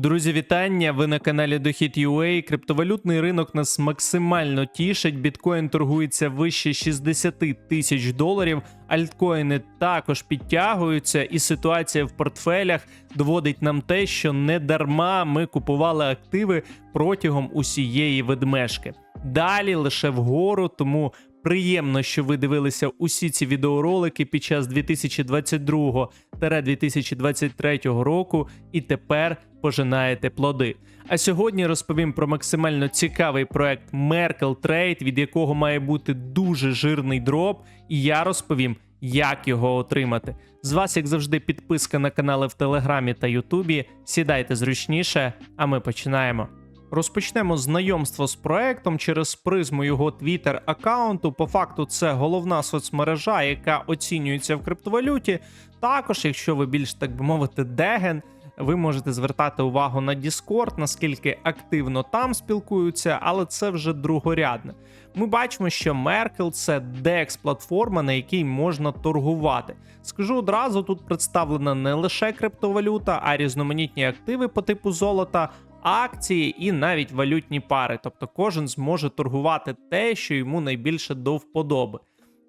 Друзі, вітання! Ви на каналі Дохід.UA. Криптовалютний ринок нас максимально тішить. Біткоін торгується вище 60 тисяч доларів. Альткоїни також підтягуються, і ситуація в портфелях доводить нам те, що не дарма ми купували активи протягом усієї ведмежки. Далі лише вгору, тому приємно, що ви дивилися усі ці відеоролики під час 2022-2023 року, і тепер пожинаєте плоди. А сьогодні розповім про максимально цікавий проект Merkle Trade, від якого має бути дуже жирний дроп, і я розповім, як його отримати. З вас, як завжди, підписка на канали в Телеграмі та Ютубі. Сідайте зручніше, а ми починаємо. Розпочнемо знайомство з проектом через призму його Twitter аккаунту. По факту, це головна соцмережа, яка оцінюється в криптовалюті. Також, якщо ви більш так би мовити, деген, ви можете звертати увагу на Discord, наскільки активно там спілкуються, але це вже другорядне. Ми бачимо, що Merkle – це dex платформа на якій можна торгувати. Скажу одразу, тут представлена не лише криптовалюта, а різноманітні активи по типу золота, акції і навіть валютні пари. Тобто кожен зможе торгувати те, що йому найбільше до вподоби.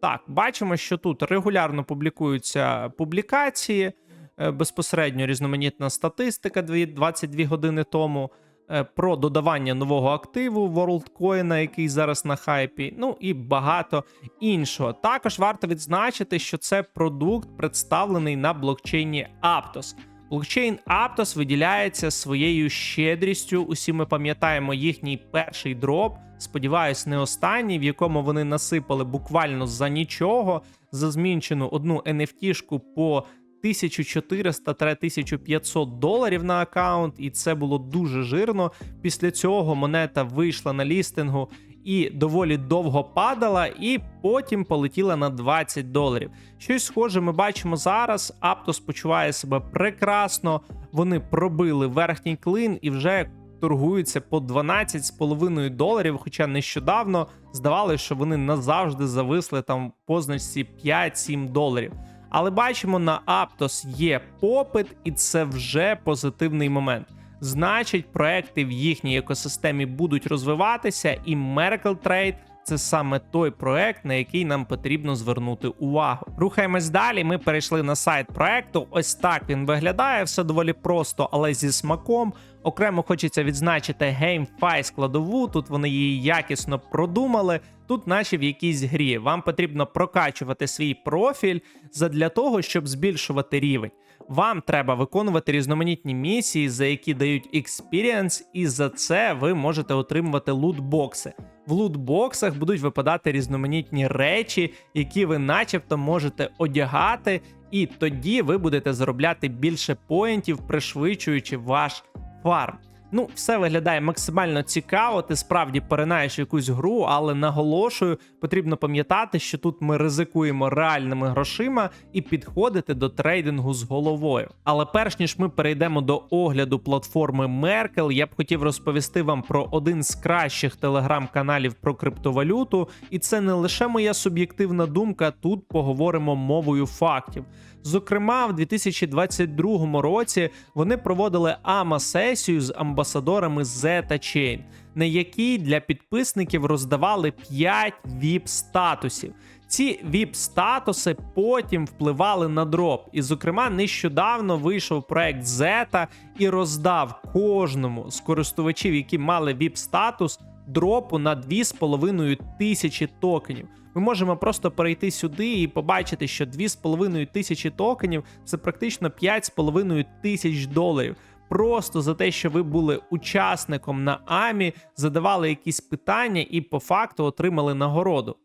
Так, бачимо, що тут регулярно публікуються публікації, е, безпосередньо різноманітна статистика дві- 22 години тому. е, Про додавання нового активу WorldCoin, який зараз на хайпі, ну і багато іншого. Також варто відзначити, що це продукт представлений на блокчейні Aptos. Блокчейн Aptos виділяється своєю щедрістю. Усі ми пам'ятаємо їхній перший дроп. Сподіваюсь, не останній, в якому вони насипали буквально за нічого за змінчену одну NFT-шку по 1400-1500 доларів на аккаунт, і це було дуже жирно. Після цього монета вийшла на лістингу і доволі довго падала, і потім полетіла на 20 доларів. Щось схоже ми бачимо зараз. Aptos почуває себе прекрасно. Вони пробили верхній клин і вже торгуються по 12,5 доларів. Хоча нещодавно здавалося, що вони назавжди зависли там в позначці 5-7 доларів. Але бачимо, на Aptos є попит, і це вже позитивний момент. Значить, проекти в їхній екосистемі будуть розвиватися, і Miracle Trade це саме той проект, на який нам потрібно звернути увагу. Рухаємось далі. Ми перейшли на сайт проекту. Ось так він виглядає. Все доволі просто, але зі смаком. Окремо хочеться відзначити GameFi складову. Тут вони її якісно продумали. Тут, наче в якійсь грі, вам потрібно прокачувати свій профіль задля того, щоб збільшувати рівень. Вам треба виконувати різноманітні місії, за які дають експіріенс, і за це ви можете отримувати лутбокси. В лутбоксах будуть випадати різноманітні речі, які ви, начебто, можете одягати, і тоді ви будете заробляти більше поінтів, пришвидшуючи ваш фарм. Ну, все виглядає максимально цікаво. Ти справді перенаєш якусь гру, але наголошую, потрібно пам'ятати, що тут ми ризикуємо реальними грошима і підходити до трейдингу з головою. Але перш ніж ми перейдемо до огляду платформи Merkle, я б хотів розповісти вам про один з кращих телеграм-каналів про криптовалюту, і це не лише моя суб'єктивна думка. Тут поговоримо мовою фактів. Зокрема, в 2022 році вони проводили АМА-сесію з амбасадорами Zeta Chain, на якій для підписників роздавали 5 VIP-статусів. Ці VIP-статуси потім впливали на дроп. І, зокрема, нещодавно вийшов проект Zeta і роздав кожному з користувачів, які мали VIP-статус, дропу на 2,5 тисячі токенів. Ми можемо просто перейти сюди і побачити, що 2,5 тисячі токенів це практично 5,5 тисяч доларів. Просто за те, що ви були учасником на АМІ, задавали якісь питання і по факту отримали нагороду.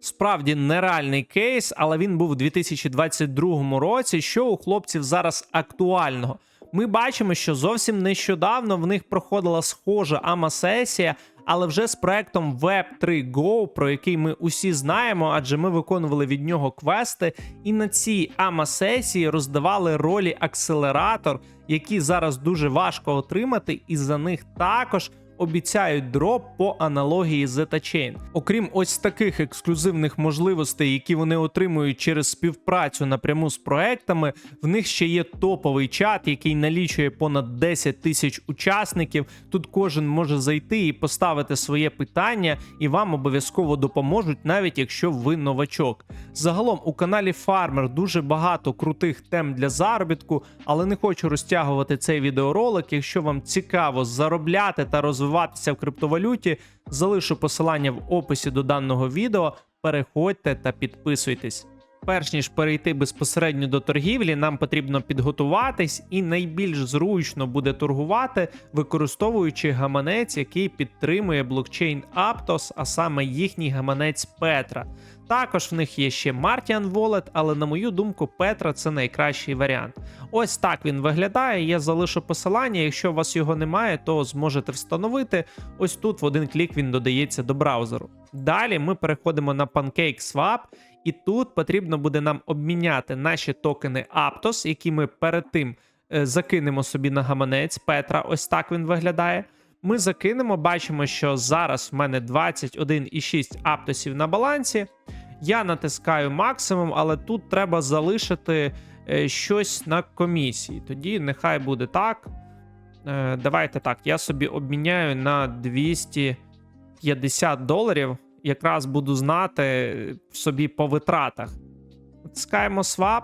Справді нереальний кейс, але він був у 2022 році. Що у хлопців зараз актуального? Ми бачимо, що зовсім нещодавно в них проходила схожа АМА-сесія, але вже з проектом Web3 Go, про який ми усі знаємо, адже ми виконували від нього квести, і на цій АМА-сесії роздавали ролі акселератор, які зараз дуже важко отримати, і за них також обіцяють дроп по аналогії ZetaChain. Окрім ось таких ексклюзивних можливостей, які вони отримують через співпрацю напряму з проектами, в них ще є топовий чат, який налічує понад 10 тисяч учасників. Тут кожен може зайти і поставити своє питання, і вам обов'язково допоможуть, навіть якщо ви новачок. Загалом у каналі Farmer дуже багато крутих тем для заробітку, але не хочу розтягувати цей відеоролик. Якщо вам цікаво заробляти та розвиватися в криптовалюті, залишу посилання в описі до даного відео. Переходьте та підписуйтесь. Перш ніж перейти безпосередньо до торгівлі, нам потрібно підготуватись, і найбільш зручно буде торгувати, використовуючи гаманець, який підтримує блокчейн Aptos, а саме їхній гаманець Petra. Також в них є ще Martian Wallet, але на мою думку, Petra це найкращий варіант. Ось так він виглядає. Я залишу посилання. Якщо у вас його немає, то зможете встановити. Ось тут в один клік він додається до браузеру. Далі ми переходимо на PancakeSwap, і тут потрібно буде нам обміняти наші токени Aptos, які ми перед тим е, закинемо собі на гаманець Petra. Ось так він виглядає. Ми закинемо, бачимо, що зараз в мене 21,6 аптосів на балансі. Я натискаю максимум, але тут треба залишити е, щось на комісії. Тоді нехай буде так. Е, давайте так, я собі обміняю на 250 доларів. Якраз буду знати е, собі по витратах. Натискаємо swap,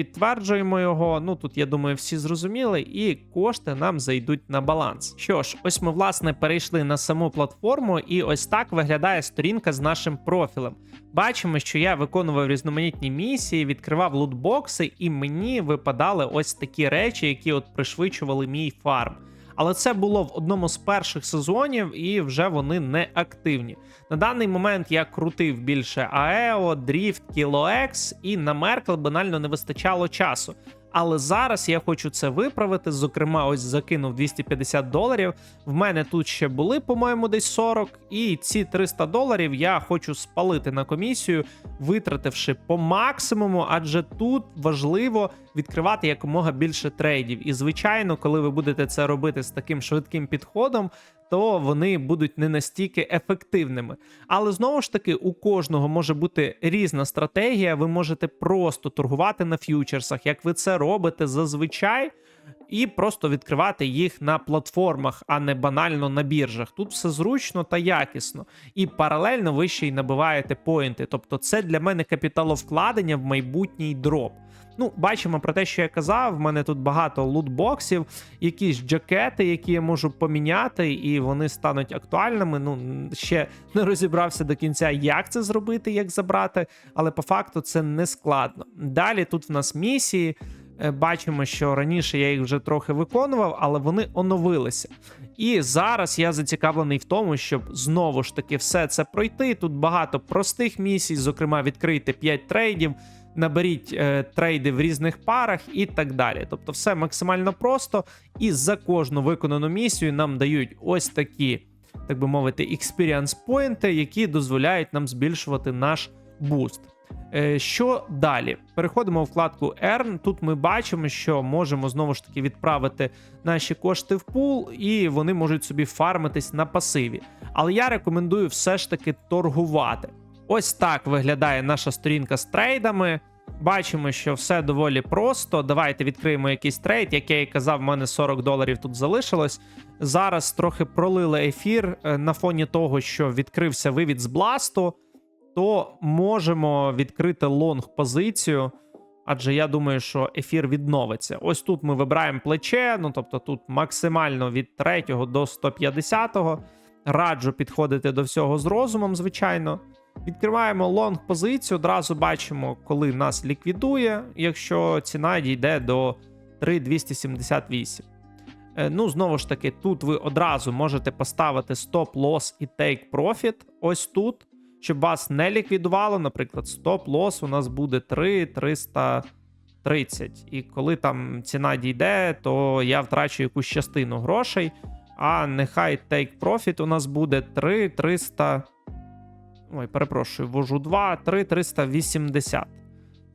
підтверджуємо його. Ну тут, я думаю, всі зрозуміли, і кошти нам зайдуть на баланс. Що ж, ось ми власне перейшли на саму платформу, і ось так виглядає сторінка з нашим профілем. Бачимо, що я виконував різноманітні місії, відкривав лутбокси, і мені випадали ось такі речі, які от пришвидшували мій фарм. Але це було в одному з перших сезонів, і вже вони не активні. На даний момент я крутив більше АЕО, Дріфт, Кілоекс, і на Меркл банально не вистачало часу. Але зараз я хочу це виправити. Зокрема, ось закинув 250 доларів. В мене тут ще були, по-моєму, десь 40. І ці 300 доларів я хочу спалити на комісію, витративши по максимуму, адже тут важливо відкривати якомога більше трейдів. І звичайно, коли ви будете це робити з таким швидким підходом. То вони будуть не настільки ефективними. Але знову ж таки, у кожного може бути різна стратегія. Ви можете просто торгувати на ф'ючерсах, як ви це робите зазвичай, і просто відкривати їх на платформах, а не банально на біржах. Тут все зручно та якісно. І паралельно ви ще й набиваєте поінти. Тобто, це для мене капіталовкладення в майбутній дроп. Ну, бачимо про те, що я казав. В мене тут багато лутбоксів, якісь джакети, які я можу поміняти, і вони стануть актуальними. Ну ще не розібрався до кінця, як це зробити, як забрати, але по факту це не складно. Далі тут в нас місії. Е, бачимо, що раніше я їх вже трохи виконував, але вони оновилися. І зараз я зацікавлений в тому, щоб знову ж таки все це пройти. Тут багато простих місій, зокрема, відкрити 5 трейдів наберіть е, трейди в різних парах і так далі. Тобто, все максимально просто, і за кожну виконану місію нам дають ось такі, так би мовити, experience поінти, які дозволяють нам збільшувати наш буст. Е, що далі? Переходимо у вкладку Earn. Тут ми бачимо, що можемо знову ж таки відправити наші кошти в пул, і вони можуть собі фармитись на пасиві. Але я рекомендую все ж таки торгувати. Ось так виглядає наша сторінка з трейдами. Бачимо, що все доволі просто. Давайте відкриємо якийсь трейд. Як я і казав, в мене 40 доларів тут залишилось. Зараз трохи пролили ефір е, на фоні того, що відкрився вивід з бласту, то можемо відкрити лонг позицію. Адже я думаю, що ефір відновиться. Ось тут ми вибираємо плече, ну тобто тут максимально від 3 до 150. Раджу підходити до всього з розумом, звичайно. Відкриваємо лонг позицію, одразу бачимо, коли нас ліквідує, якщо ціна дійде до 3,278. Е, ну, знову ж таки, тут ви одразу можете поставити стоп-лосс і take profit ось тут, щоб вас не ліквідувало. Наприклад, стоп-лосс у нас буде 3,330. І коли там ціна дійде, то я втрачу якусь частину грошей. А нехай take profit у нас буде 3,300. Ой, перепрошую, ввожу 2, 3, 380.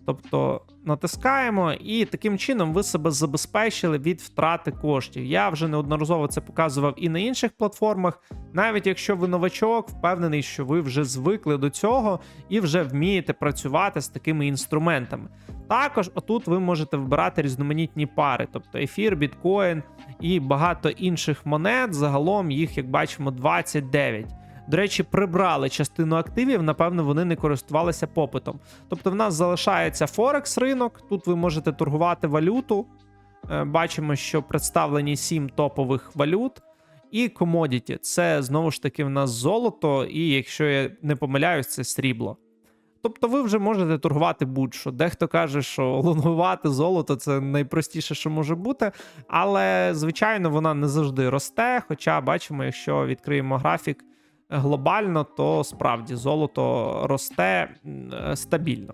Тобто натискаємо, і таким чином ви себе забезпечили від втрати коштів. Я вже неодноразово це показував і на інших платформах. Навіть якщо ви новачок, впевнений, що ви вже звикли до цього і вже вмієте працювати з такими інструментами. Також отут ви можете вибирати різноманітні пари, тобто ефір, біткоін і багато інших монет. Загалом їх, як бачимо, 29. До речі, прибрали частину активів, напевно, вони не користувалися попитом. Тобто, в нас залишається Форекс ринок. Тут ви можете торгувати валюту. Е, Бачимо, що представлені 7 топових валют. І комодіті це знову ж таки в нас золото, і якщо я не помиляюсь, це срібло. Тобто ви вже можете торгувати будь-що. Дехто каже, що лонгувати золото це найпростіше, що може бути. Але, звичайно, вона не завжди росте. Хоча бачимо, якщо відкриємо графік глобально, то справді золото росте стабільно.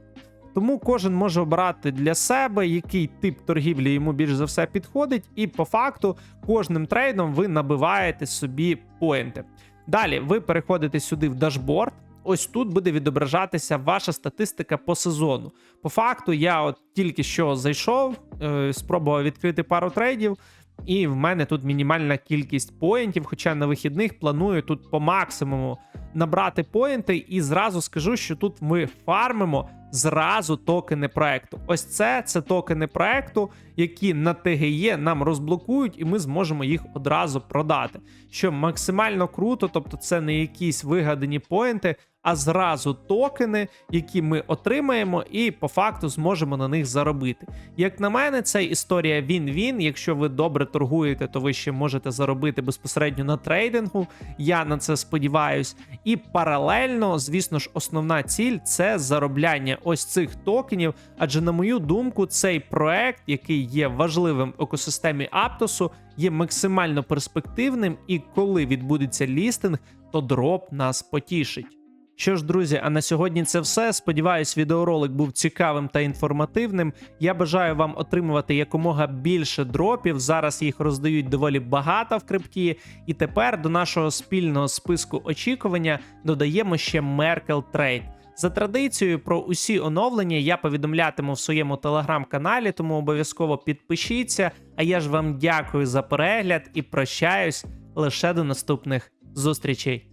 Тому кожен може обрати для себе, який тип торгівлі йому більш за все підходить, і по факту кожним трейдом ви набиваєте собі поінти. Далі ви переходите сюди в дашборд. Ось тут буде відображатися ваша статистика по сезону. По факту, я от тільки що зайшов, е, спробував відкрити пару трейдів, і в мене тут мінімальна кількість поінтів. Хоча на вихідних планую тут по максимуму набрати поінти, і зразу скажу, що тут ми фармимо зразу токени проекту. Ось це це токени проекту, які на ТГЄ нам розблокують, і ми зможемо їх одразу продати. Що максимально круто, тобто це не якісь вигадані поінти, а зразу токени, які ми отримаємо, і по факту зможемо на них заробити. Як на мене, це історія він-він. Якщо ви добре торгуєте, то ви ще можете заробити безпосередньо на трейдингу. Я на це сподіваюсь. І паралельно, звісно ж, основна ціль це заробляння ось цих токенів. Адже, на мою думку, цей проект, який є важливим в екосистемі Аптосу, є максимально перспективним, і коли відбудеться лістинг, то дроп нас потішить. Що ж, друзі, а на сьогодні це все. Сподіваюсь, відеоролик був цікавим та інформативним. Я бажаю вам отримувати якомога більше дропів. Зараз їх роздають доволі багато в крипті. І тепер до нашого спільного списку очікування додаємо ще Merkle Trade. За традицією про усі оновлення я повідомлятиму в своєму телеграм-каналі, тому обов'язково підпишіться. А я ж вам дякую за перегляд і прощаюсь лише до наступних зустрічей.